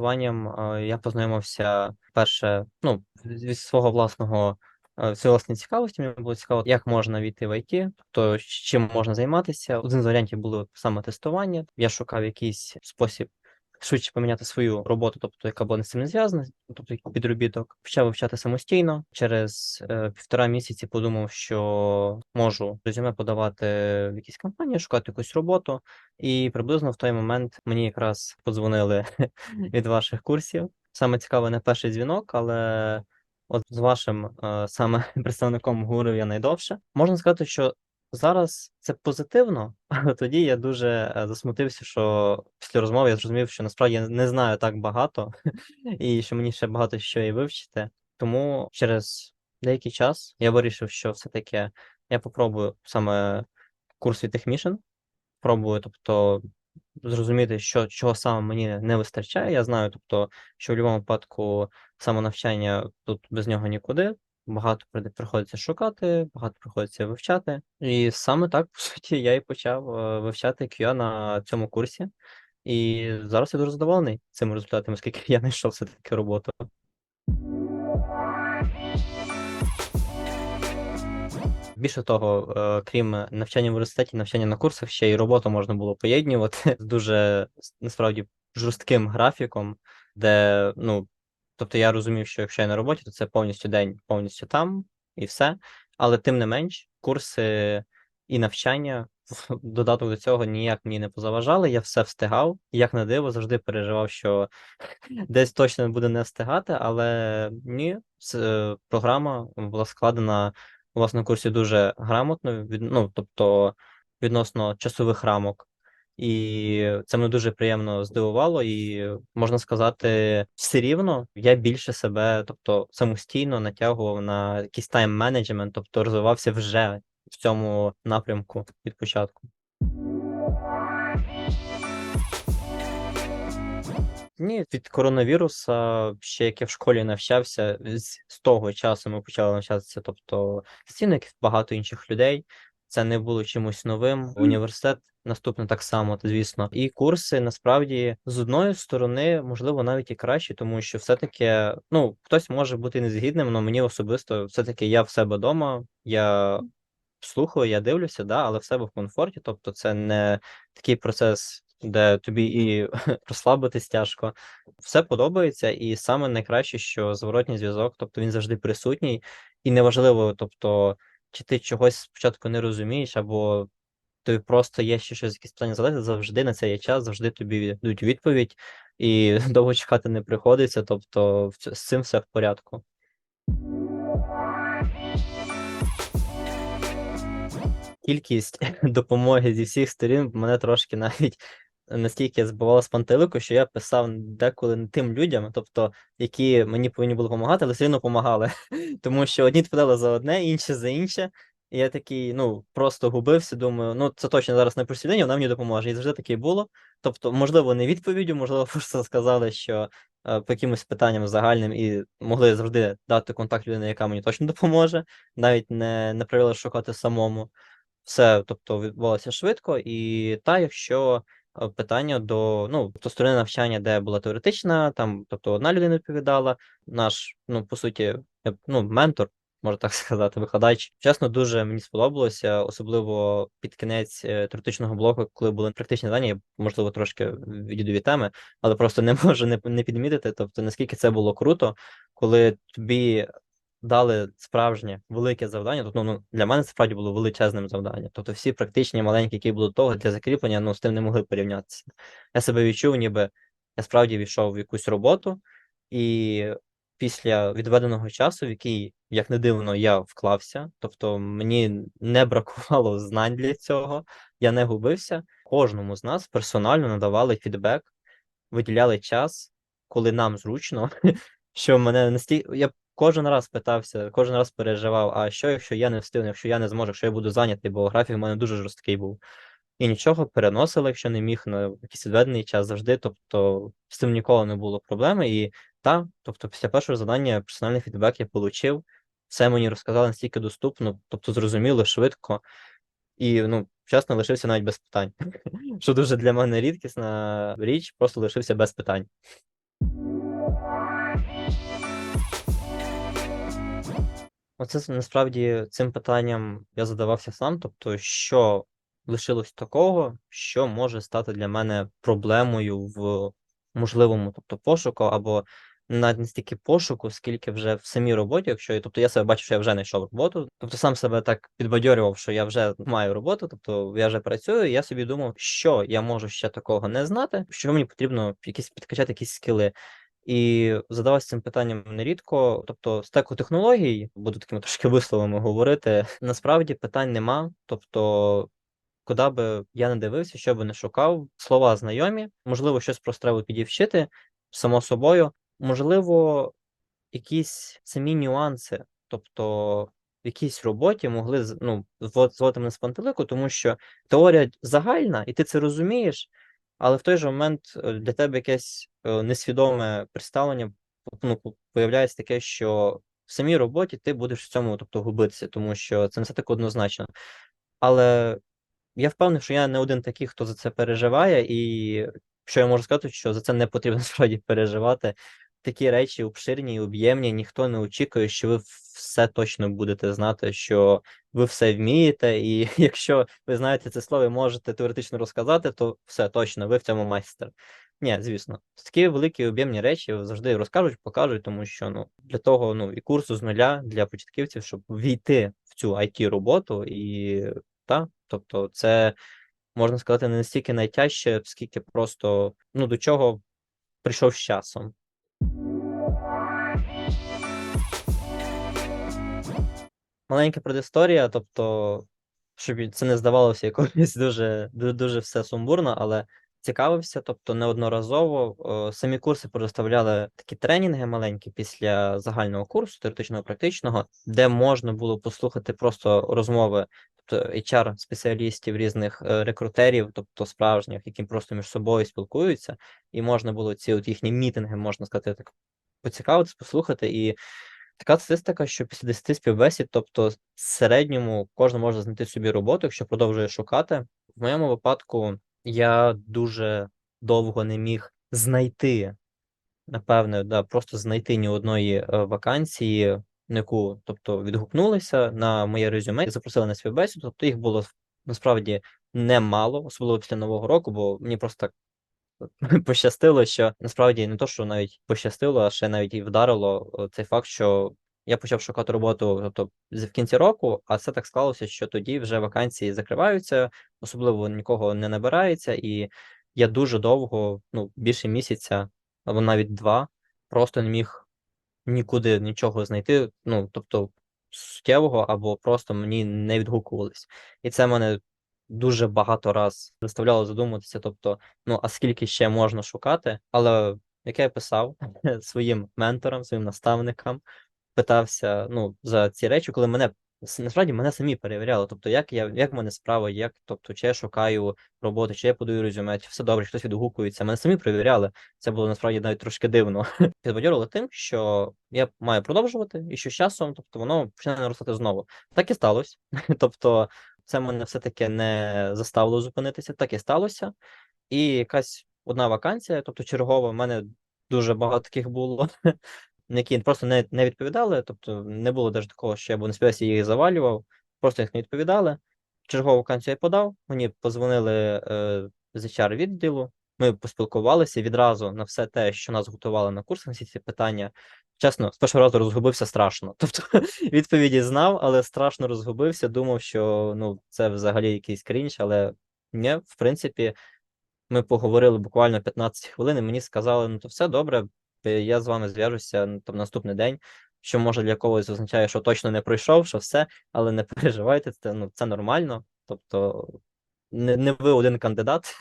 тестуванням, е, я познайомився перше, ну, зі свого власного е, своєї власної цікавості. Мені було цікаво, як можна війти в IT, то чим можна займатися. Один з варіантів було саме тестування. Я шукав якийсь спосіб швидше поміняти свою роботу, тобто яка була не з цим не зв'язана, тобто підробіток. Почав вивчати самостійно. Через е, півтора місяці подумав, що можу резюме подавати в якісь компанії, шукати якусь роботу. І приблизно в той момент мені якраз подзвонили від ваших курсів. Саме цікаве не перший дзвінок, але от з вашим е, саме представником говорив я найдовше. Можна сказати, що зараз це позитивно, але тоді я дуже е, засмутився, що після розмови я зрозумів, що насправді я не знаю так багато, і що мені ще багато що і вивчити. Тому через деякий час я вирішив, що все-таки я попробую саме курс від Techmission, пробую, тобто зрозуміти, що чого саме мені не вистачає. Я знаю, тобто, що в будь-якому випадку самонавчання тут без нього нікуди. Багато при- приходиться шукати, багато приходиться вивчати. І саме так, по суті, я і почав е, вивчати QA на цьому курсі. І зараз я дуже задоволений цими результатами, оскільки я знайшов все-таки роботу. Більше того, е, крім навчання в університеті, навчання на курсах, ще й роботу можна було поєднувати з дуже насправді жорстким графіком, де, ну, тобто я розумів, що якщо я на роботі, то це повністю день, повністю там і все. Але тим не менш, курси і навчання в додаток до цього ніяк мені не позаважали. Я все встигав. Як на диво, завжди переживав, що десь точно буде не встигати, але ні, е, програма була складена у вас на курсі дуже грамотно, від, ну, тобто відносно часових рамок. І це мене дуже приємно здивувало, і можна сказати, все рівно я більше себе, тобто самостійно натягував на якийсь тайм-менеджмент, тобто розвивався вже в цьому напрямку від початку. Ні, від коронавіруса, ще як я в школі навчався, з, того часу ми почали навчатися, тобто стіни, багато інших людей. Це не було чимось новим. Університет наступне так само, звісно. І курси насправді з одної сторони, можливо, навіть і краще, тому що все-таки, ну, хтось може бути незгідним, але мені особисто все-таки я в себе вдома, я слухаю, я дивлюся, да, але в себе в комфорті. Тобто, це не такий процес, де тобі і розслабитись тяжко. Все подобається, і саме найкраще, що зворотній зв'язок, тобто він завжди присутній, і неважливо, тобто, чи ти чогось спочатку не розумієш, або тобі просто є ще щось якісь питання задати, завжди на це є час, завжди тобі дадуть відповідь, і довго чекати не приходиться. Тобто, з цим все в порядку. Кількість допомоги зі всіх сторін мене трошки навіть настільки збивала з пантелику, що я писав деколи не тим людям, тобто, які мені повинні були допомагати, але все одно допомагали. Тому що одні відповідали за одне, інші за інше. І я такий, ну, просто губився, думаю, ну це точно зараз не просвідення, вона мені допоможе. І завжди таке було. Тобто, можливо, не відповіддю, можливо, просто сказали, що е, по якимось питанням загальним і могли завжди дати контакт людини, яка мені точно допоможе, навіть не, не правила шукати самому. Все, тобто, відбувалося швидко, і та, якщо питання до ну, до сторони навчання, де була теоретична, там, тобто одна людина відповідала, наш, ну, по суті, е, ну, ментор, можна так сказати, викладач. Чесно, дуже мені сподобалося, особливо під кінець е, теоретичного блоку, коли були практичні задання, я, можливо, трошки відійду від теми, але просто не можу не, не підмітити, тобто, наскільки це було круто, коли тобі дали справжнє велике завдання. Тобто, ну, для мене справді було величезним завданням. Тобто, всі практичні маленькі, які були того для закріплення, ну з тим не могли порівнятися. Я себе відчув, ніби я справді війшов в якусь роботу, і після відведеного часу, в який, як не дивно, я вклався, тобто мені не бракувало знань для цього, я не губився. Кожному з нас персонально надавали фідбек, виділяли час, коли нам зручно, що мене настільки. Я кожен раз питався, кожен раз переживав, а що, якщо я не встигну, якщо я не зможу, якщо я буду зайнятий, бо графік в мене дуже жорсткий був. І нічого переносили, якщо не міг на якийсь відведений час завжди. Тобто з цим ніколи не було проблеми. І та, тобто, після першого завдання персональний фідбек я отримав, все мені розказали настільки доступно, тобто зрозуміло, швидко. І, ну, чесно, лишився навіть без питань. Що дуже для мене рідкісна річ, просто лишився без питань. Оце насправді цим питанням я задавався сам. Тобто, що лишилось такого, що може стати для мене проблемою в можливому, тобто, пошуку, або навіть не стільки пошуку, скільки вже в самій роботі, якщо тобто я себе бачу, що я вже знайшов роботу. Тобто сам себе так підбадьорював, що я вже маю роботу, тобто я вже працюю. і Я собі думав, що я можу ще такого не знати, що мені потрібно якісь підкачати якісь скіли. І задавався цим питанням нерідко. Тобто, стеку технологій, буду такими трошки висловами говорити. Насправді питань нема. Тобто, куди би я не дивився, що би не шукав, слова знайомі, можливо, щось просто треба підівчити, само собою, можливо, якісь самі нюанси, тобто в якійсь роботі могли ну, звод- зводити мене з пантелику, тому що теорія загальна, і ти це розумієш, але в той же момент е, для тебе якесь е, несвідоме представлення ну, появляється таке, що в самій роботі ти будеш в цьому тобто, губитися, тому що це не все так однозначно. Але я впевнений, що я не один такий, хто за це переживає, і що я можу сказати, що за це не потрібно справді переживати. Такі речі обширні і об'ємні, ніхто не очікує, що ви все точно будете знати, що ви все вмієте, і якщо ви знаєте це слово і можете теоретично розказати, то все точно, ви в цьому майстер. Ні, звісно, такі великі об'ємні речі завжди розкажуть, покажуть, тому що ну для того ну і курсу з нуля для початківців, щоб війти в цю it роботу і та, тобто, це можна сказати не настільки найтяжче, скільки просто ну до чого прийшов з часом. Маленька предісторія, тобто, щоб це не здавалося якось дуже, дуже, все сумбурно, але цікавився, тобто неодноразово е, самі курси предоставляли такі тренінги маленькі після загального курсу, теоретичного практичного, де можна було послухати просто розмови, тобто HR-спеціалістів, різних е, рекрутерів, тобто справжніх, які просто між собою спілкуються, і можна було ці от їхні мітинги, можна сказати, так поцікавитись, послухати і. Така статистика, що після 10 співбесід, тобто в середньому кожен може знайти собі роботу, якщо продовжує шукати. В моєму випадку я дуже довго не міг знайти, напевне, да, просто знайти ні одної е, вакансії, на яку тобто відгукнулися на моє резюме запросили на співбесіду. Тобто їх було насправді немало, особливо після нового року, бо мені просто так пощастило, що насправді не то, що навіть пощастило, а ще навіть і вдарило цей факт, що я почав шукати роботу тобто, в кінці року, а це так склалося, що тоді вже вакансії закриваються, особливо нікого не набирається, і я дуже довго, ну, більше місяця, або навіть два, просто не міг нікуди нічого знайти. Ну, тобто суттєвого, або просто мені не відгукувались. І це мене дуже багато раз заставляло задуматися, тобто, ну, а скільки ще можна шукати? Але як я писав своїм менторам, своїм наставникам, питався ну, за ці речі, коли мене насправді мене самі перевіряли. Тобто, як я як в мене справа, як, тобто, чи я шукаю роботу, чи я подаю резюме, чи все добре, хтось відгукується. Мене самі перевіряли. Це було насправді навіть трошки дивно. Підбадьорили тим, що я маю продовжувати, і що з часом, тобто, воно почне наростати знову. Так і сталося. Тобто, це мене все-таки не заставило зупинитися, так і сталося. І якась одна вакансія, тобто чергова, в мене дуже багато таких було, які просто не, не відповідали. Тобто не було навіть такого, що я був на співбесіді їх завалював, просто їх не відповідали. Чергову вакансію я подав, мені позвонили е, з HR відділу, ми поспілкувалися відразу на все те, що нас готували на курсах, на всі ці питання. Чесно, з першого разу розгубився страшно. Тобто відповіді знав, але страшно розгубився, думав, що ну, це взагалі якийсь крінж, але ні, в принципі, ми поговорили буквально 15 хвилин, і мені сказали, ну то все добре, е, я з вами зв'яжуся ну, там наступний день, що може для когось означає, що точно не пройшов, що все, але не переживайте, це, ну, це нормально. Тобто не, не ви один кандидат.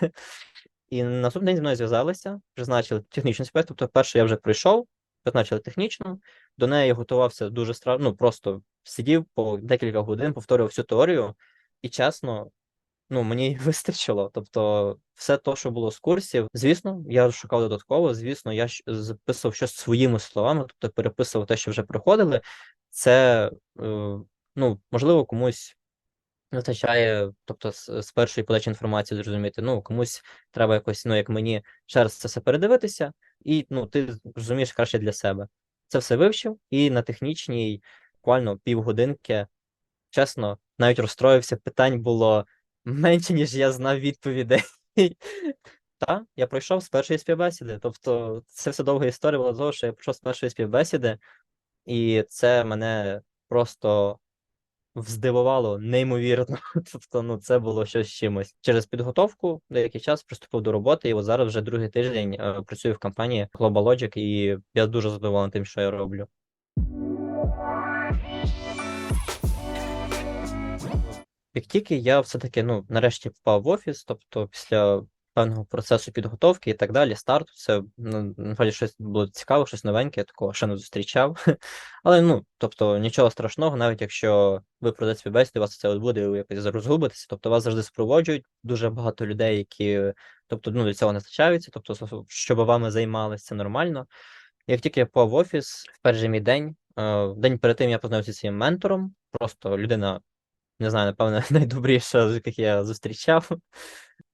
І на наступний день зі мною зв'язалися, призначили технічну спец, тобто перше я вже прийшов, призначили технічну, до неї готувався дуже страшно, ну просто сидів по декілька годин, повторював всю теорію, і чесно, ну мені вистачило. Тобто, все те, що було з курсів, звісно, я шукав додатково, звісно, я записував щось своїми словами, тобто переписував те, що вже проходили. Це, е, ну, можливо, комусь вистачає, тобто, з, першої подачі інформації зрозуміти, ну, комусь треба якось, ну, як мені, ще раз це все передивитися, і ну, ти розумієш краще для себе. Це все вивчив, і на технічній буквально півгодинки, чесно, навіть розстроївся, питань було менше, ніж я знав відповідей. Та, я пройшов з першої співбесіди. Тобто, це все довга історія була того, що я пройшов з першої співбесіди, і це мене просто здивувало неймовірно. Тобто, ну це було щось з чимось. Через підготовку деякий час приступив до роботи, і от зараз вже другий тиждень е, працюю в компанії Global Logic, і я дуже задоволений тим, що я роблю. Як тільки я все-таки ну, нарешті попав в офіс, тобто після певного процесу підготовки і так далі, старту, це ну, насправді щось було цікаве, щось новеньке, я такого ще не зустрічав. Але ну, тобто нічого страшного, навіть якщо ви пройдете співбесіду, у вас це буде, ви якось розгубитеся, тобто вас завжди супроводжують дуже багато людей, які тобто, ну, до цього не стачаються, тобто, щоб вами займалися, це нормально. Як тільки я попав в офіс, в перший мій день, е, день перед тим я познайомився зі своїм ментором, просто людина не знаю, напевно, найдобріша, з яких я зустрічав.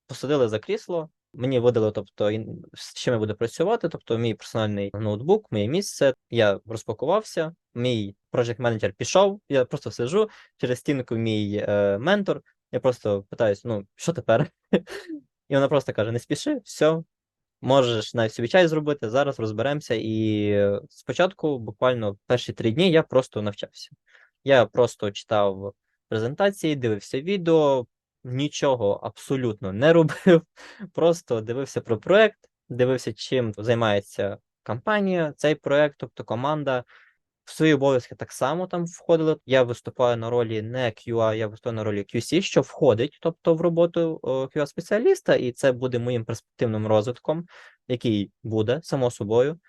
Посадили за крісло, мені видали, тобто, з чим я буду працювати, тобто мій персональний ноутбук, моє місце. Я розпакувався, мій project менеджер пішов, я просто сиджу, через стінку мій е, ментор. Я просто питаюсь, ну, що тепер? І вона просто каже: не спіши, все, можеш навіть собі чай зробити, зараз розберемося. І спочатку, буквально перші три дні, я просто навчався. Я просто читав презентації, дивився відео, нічого абсолютно не робив. Просто дивився про проект, дивився, чим займається компанія, цей проект, тобто команда. В свої обов'язки так само там входили. Я виступаю на ролі не QA, я виступаю на ролі QC, що входить, тобто в роботу QA-спеціаліста, і це буде моїм перспективним розвитком, який буде само собою.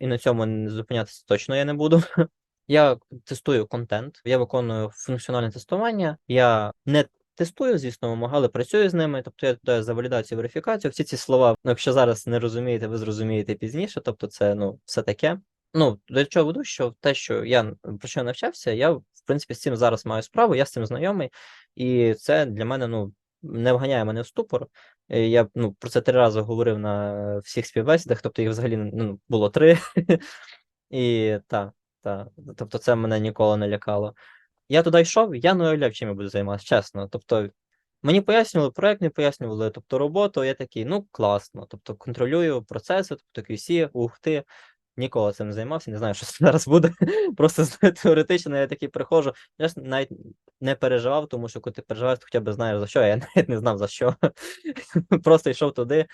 І на цьому не зупинятися точно я не буду. Я тестую контент, я виконую функціональне тестування. Я не тестую, звісно, вимог, але працюю з ними. Тобто я даю за валідацію, верифікацію. Всі ці слова, ну, якщо зараз не розумієте, ви зрозумієте пізніше. Тобто, це ну все таке. Ну, до чого веду, що те, що я про що навчався, я в принципі з цим зараз маю справу, я з цим знайомий, і це для мене ну не вганяє мене в ступор. Е, Я ну про це три рази говорив на всіх співбесідах, тобто їх взагалі ну, було три. І так, так. Тобто, це мене ніколи не лякало. Я туди йшов, я не уявляв, чим я буду займатися, чесно. Тобто, мені пояснювали проект, не пояснювали, тобто роботу, я такий, ну класно. Тобто контролюю процеси, тобто QC, ух ти. Ніколи цим не займався, не знаю, що це зараз буде. Просто теоретично я такий приходжу. Я ж навіть не переживав, тому що коли ти переживаєш, то хоча б знаєш за що, я навіть не знав за що. Просто йшов туди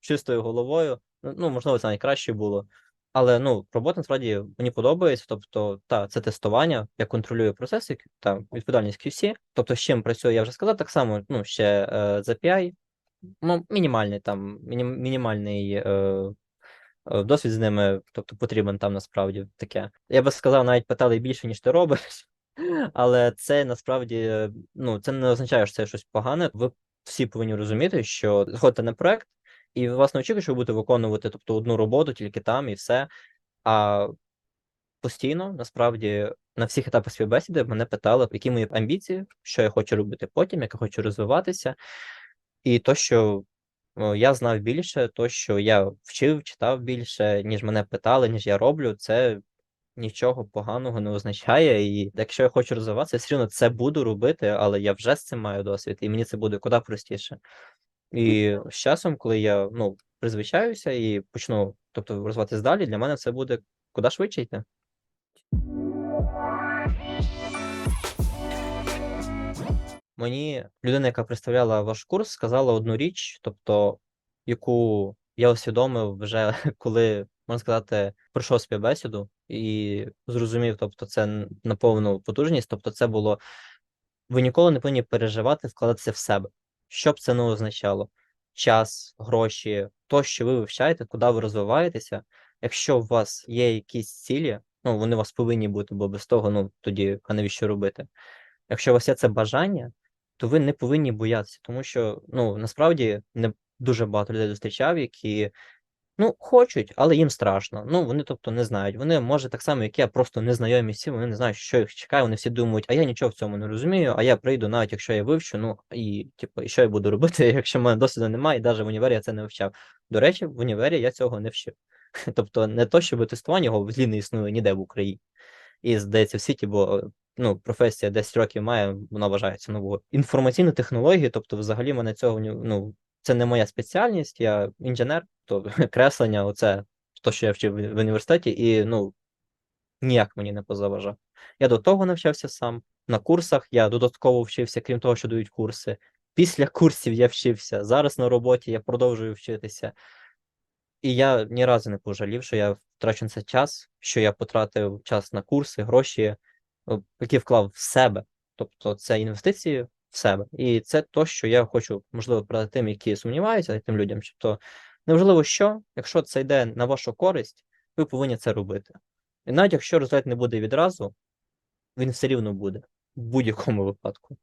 чистою головою. Ну, ну, можливо, це найкраще було. Але ну, робота насправді мені подобається. Тобто, та, це тестування, я контролюю процеси, та відповідальність QC. Тобто, з чим працюю, я вже сказав, так само, ну, ще е, з ну, мінімальний там, міні, мінімальний е, е, досвід з ними, тобто потрібен там насправді таке. Я би сказав, навіть питали більше, ніж ти робиш. Але це насправді ну, це не означає, що це щось погане. Ви всі повинні розуміти, що заходите на проект, і вас не очікує, що ви будете виконувати тобто, одну роботу тільки там і все. А постійно, насправді, на всіх етапах співбесіди мене питали, які мої амбіції, що я хочу робити потім, як я хочу розвиватися. І то, що я знав більше, то, що я вчив, читав більше, ніж мене питали, ніж я роблю, це нічого поганого не означає. І якщо я хочу розвиватися, я все одно це буду робити, але я вже з цим маю досвід, і мені це буде куди простіше. І з часом, коли я ну, призвичаюся і почну тобто, розвиватися далі, для мене це буде куди швидше йти. Мені людина, яка представляла ваш курс, сказала одну річ, тобто, яку я усвідомив вже коли, можна сказати, пройшов співбесіду і зрозумів, тобто, це на повну потужність. Тобто, це було ви ніколи не повинні переживати, вкладатися в себе. Що б це не означало? Час, гроші, то, що ви вивчаєте, куди ви розвиваєтеся. Якщо у вас є якісь цілі, ну вони у вас повинні бути, бо без того, ну тоді а навіщо робити? Якщо у вас є це бажання, то ви не повинні боятися, тому що ну насправді не дуже багато людей зустрічав, які ну хочуть, але їм страшно. Ну вони, тобто, не знають. Вони може так само, як я, просто незнайомі всі, вони не знають, що їх чекає. Вони всі думають, а я нічого в цьому не розумію. А я прийду, навіть якщо я вивчу, ну і типу, і що я буду робити, якщо в мене досвіду немає, і навіть в універі я це не вивчав. До речі, в універі я цього не вчив. Тобто, не то, щоб тестування його взагалі не існує ніде в Україні. І здається, в світі, бо ну, професія 10 років має, вона вважається новою. Інформаційні технології, тобто, взагалі, мене цього ну, це не моя спеціальність, я інженер, то креслення, оце то, що я вчив в університеті, і ну ніяк мені не позаважав. Я до того навчався сам. На курсах я додатково вчився, крім того, що дають курси. Після курсів я вчився. Зараз на роботі я продовжую вчитися. І я ні разу не пожалів, що я втрачу це час, що я потратив час на курси, гроші, е, які вклав в себе. Тобто це інвестиції в себе. І це то, що я хочу, можливо, продати тим, які сумніваються, тим людям, Тобто, то неважливо що, якщо це йде на вашу користь, ви повинні це робити. І навіть якщо результат не буде відразу, він все рівно буде в будь-якому випадку.